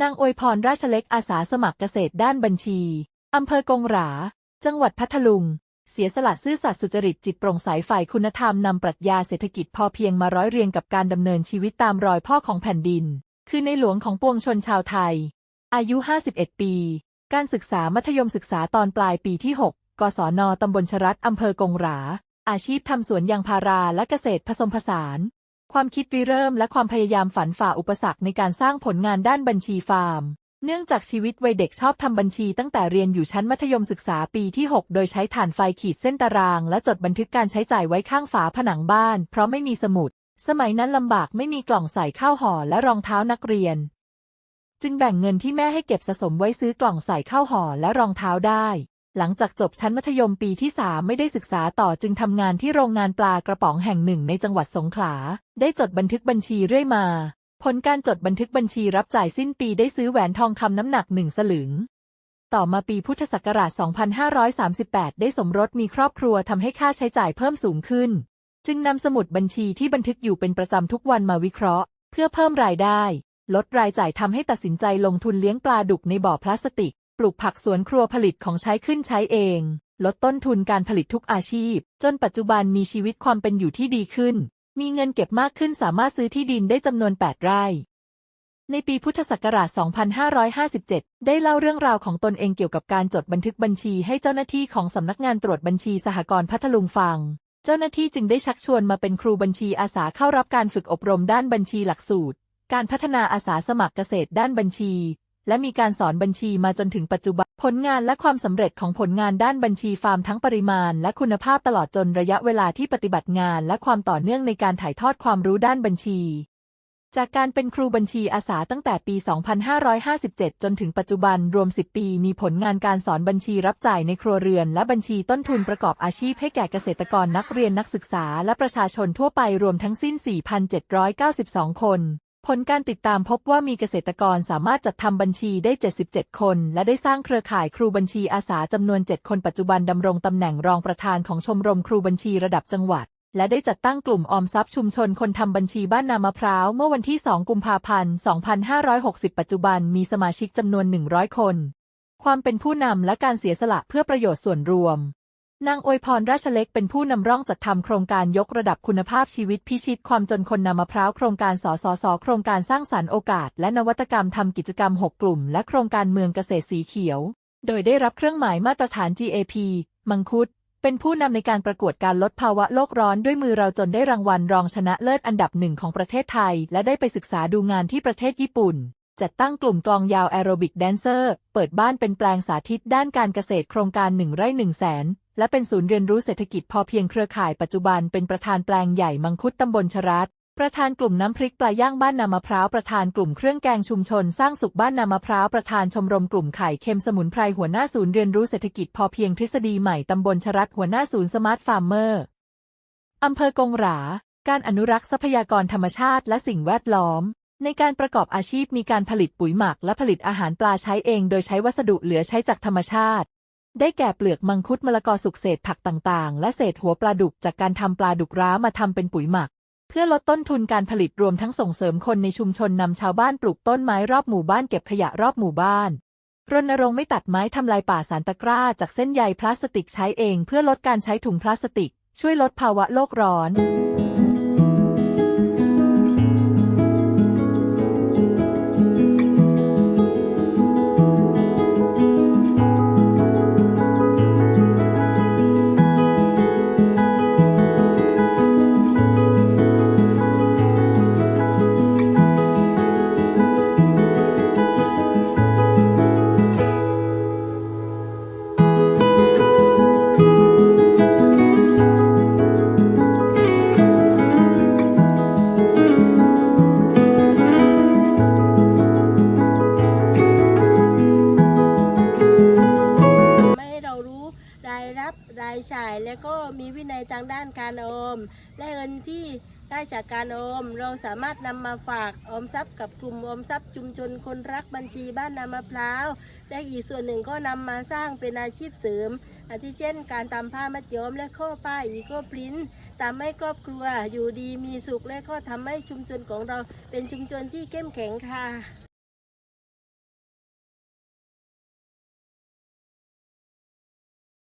นางอวยพรราชเล็กอาสาสมัครเกษตรด้านบัญชี อำเภอกงหรา จังหวัดพัทลุง เสียสละซื่อสัตย์สุจริตจิตโปร่งใสฝ่ายคุณธรรมนำปรัชญาเศรษฐกิจพอเพียงมาร้อยเรียงกับการดำเนินชีวิตตามรอยพ่อของแผ่นดิน คือในหลวงของปวงชนชาวไทย อายุ 51 ปี การศึกษามัธยมศึกษาตอนปลายปีที่ 6 กศนตำบลชรัตอำเภอกงหรา อาชีพทำสวนยางพาราและเกษตรผสมผสาน ความคิดริเริ่มและความพยายามฝันฝ่าอุปสรรคในการสร้างผลงานด้านบัญชีฟาร์ม เนื่องจากชีวิตวัยเด็กชอบทำบัญชีตั้งแต่เรียนอยู่ชั้นมัธยมศึกษาปีที่ 6 โดยใช้ถ่านไฟขีดเส้นตาราง และจดบันทึกการใช้จ่ายไว้ข้างฝาผนังบ้าน เพราะไม่มีสมุด สมัยนั้นลำบากไม่มีกล่องใส่ข้าวห่อและรองเท้านักเรียน จึงแบ่งเงินที่แม่ให้เก็บสะสมไว้ซื้อกล่องใส่ข้าวห่อและรองเท้าได้ หลังจากจบชั้นมัธยมปีที่3ไม่ได้ศึกษาต่อจึงทำงานที่โรงงานปลากระป๋องแห่งหนึ่งในจังหวัดสงขลา ได้จดบันทึกบัญชีเรื่อยมา ผลการจดบันทึกบัญชีรับจ่ายสิ้นปีได้ซื้อแหวนทองคำน้ำหนักหนึ่งสลึง ต่อมาปีพุทธศักราช 2538 ได้สมรสมีครอบครัวทำให้ค่าใช้จ่ายเพิ่มสูงขึ้น จึงนำสมุดบัญชีที่บันทึกอยู่เป็นประจำทุกวันมาวิเคราะห์ เพื่อเพิ่มรายได้ ลดรายจ่ายทำให้ตัดสินใจลงทุนเลี้ยงปลาดุกในบ่อพลาสติก ปลูกผักสวนครัวผลิตของใช้ขึ้นใช้เอง ลดต้นทุนการผลิตทุกอาชีพ จนปัจจุบันมีชีวิตความเป็นอยู่ที่ดีขึ้น มีเงินเก็บมากขึ้นสามารถซื้อที่ดินได้จำนวน 8 ไร่ในปีพุทธศักราช 2557 ได้เล่าเรื่องราวของตนเองเกี่ยวกับการจดบันทึกบัญชีให้เจ้าหน้าที่ของสำนักงานตรวจบัญชีสหกรณ์พัทลุงฟัง เจ้าหน้าที่จึงได้ชักชวนมาเป็นครูบัญชีอาสาเข้ารับการฝึกอบรมด้านบัญชีหลักสูตร การพัฒนาอาสาสมัครเกษตรด้านบัญชี และมีการสอนบัญชีมาจนถึงปัจจุบัน ผลงานและความสำเร็จของผลงานด้านบัญชีฟาร์มทั้งปริมาณ และคุณภาพตลอดจนระยะเวลาที่ปฏิบัติงาน และความต่อเนื่องในการถ่ายทอดความรู้ด้านบัญชี จากการเป็นครูบัญชีอาสาตั้งแต่ปี 2557 จนถึงปัจจุบันรวม 10 ปี มีผลงานการสอนบัญชีรับจ่ายในครัวเรือน และบัญชีต้นทุนประกอบอาชีพให้แก่เกษตรกรนักเรียนนักศึกษา และประชาชนทั่วไปรวมทั้งสิ้น 4,792 คน ผลการติดตามพบว่ามีเกษตรกรสามารถจัดทำบัญชีได้ 77 คน และได้สร้างเครือข่ายครูบัญชีอาสาจำนวน 7 คนปัจจุบันดำรงตำแหน่งรองประธานของชมรมครูบัญชีระดับจังหวัด และได้จัดตั้งกลุ่มออมทรัพย์ชุมชนคนทำบัญชีบ้านนามะพร้าว เมื่อวันที่ 2 กุมภาพันธ์ 2560 ปัจจุบันมีสมาชิกจำนวน 100 คน ความเป็นผู้นำและการเสียสละเพื่อประโยชน์ส่วนรวม นางอวยพรราชเล็กเป็นผู้นำร่องจัดทำโครงการยกระดับคุณภาพชีวิตพิชิตความจนคนนามะพร้าวโครงการสสสโครงการสร้างสรรค์โอกาส และนวัตกรรมทำกิจกรรม 6 กลุ่ม และโครงการเมืองเกษตรสีเขียว โดยได้รับเครื่องหมายมาตรฐาน GAP มังคุด เป็นผู้นำในการประกวดการลดภาวะโลกร้อนด้วยมือเราจนได้รางวัลรองชนะเลิศอันดับหนึ่งของประเทศไทย และได้ไปศึกษาดูงานที่ประเทศญี่ปุ่นจัดตั้งกลุ่มกลองยาวแอโรบิกแดนเซอร์ เปิดบ้านเป็นแปลงสาธิตด้านการเกษตรโครงการหนึ่งไร่หนึ่งแสน และเป็นศูนย์เรียนรู้เศรษฐกิจพอเพียงเครือข่ายปัจจุบันเป็นประธานแปลงใหญ่มังคุดตำบลชรัตประธานกลุ่มน้ำพริกปลาย่างบ้านนามะพร้าวประธานกลุ่มเครื่องแกงชุมชนสร้างสุขบ้านนามะพร้าวประธานชมรมกลุ่มไข่เค็มสมุนไพรหัวหน้าศูนย์เรียนรู้เศรษฐกิจพอเพียงทฤษฎีใหม่ตำบลชรัตหัวหน้าศูนย์สมาร์ทฟาร์มเมอร์อำเภอกงหรา การอนุรักษ์ทรัพยากรธรรมชาติและสิ่งแวดล้อม ในการประกอบอาชีพมีการผลิตปุ๋ยหมักและผลิตอาหารปลาใช้เอง โดยใช้วัสดุเหลือใช้จากธรรมชาติ ได้แก่เปลือกมังคุดมะละกอสุกเศษผักต่างๆ และเศษหัวปลาดุกจากการทำปลาดุกร้ามาทำเป็นปุ๋ยหมัก เพื่อลดต้นทุนการผลิตรวมทั้งส่งเสริมคนในชุมชนนำชาวบ้านปลูกต้นไม้รอบหมู่บ้านเก็บขยะรอบหมู่บ้าน รณรงค์ไม่ตัดไม้ทำลายป่าสารตะกร้า จากเส้นใยพลาสติกใช้เอง เพื่อลดการใช้ถุงพลาสติก ช่วยลดภาวะโลกร้อน ก็มีวินัยทางด้านการออม และเงินที่ได้จากการออม เราสามารถนำมาฝากออมทรัพย์กับกลุ่มออมทรัพย์ชุมชนคนรักบัญชีบ้านนามะพร้าวและอีกส่วนหนึ่งก็นำมาสร้างเป็นอาชีพเสริม อาทิเช่น การทำผ้ามัดย้อมและข้อป้ายอีโคปรินทำให้ครอบครัวอยู่ดีมีสุขและก็ทำให้ชุมชนของเราเป็นชุมชนที่เข้มแข็งค่ะ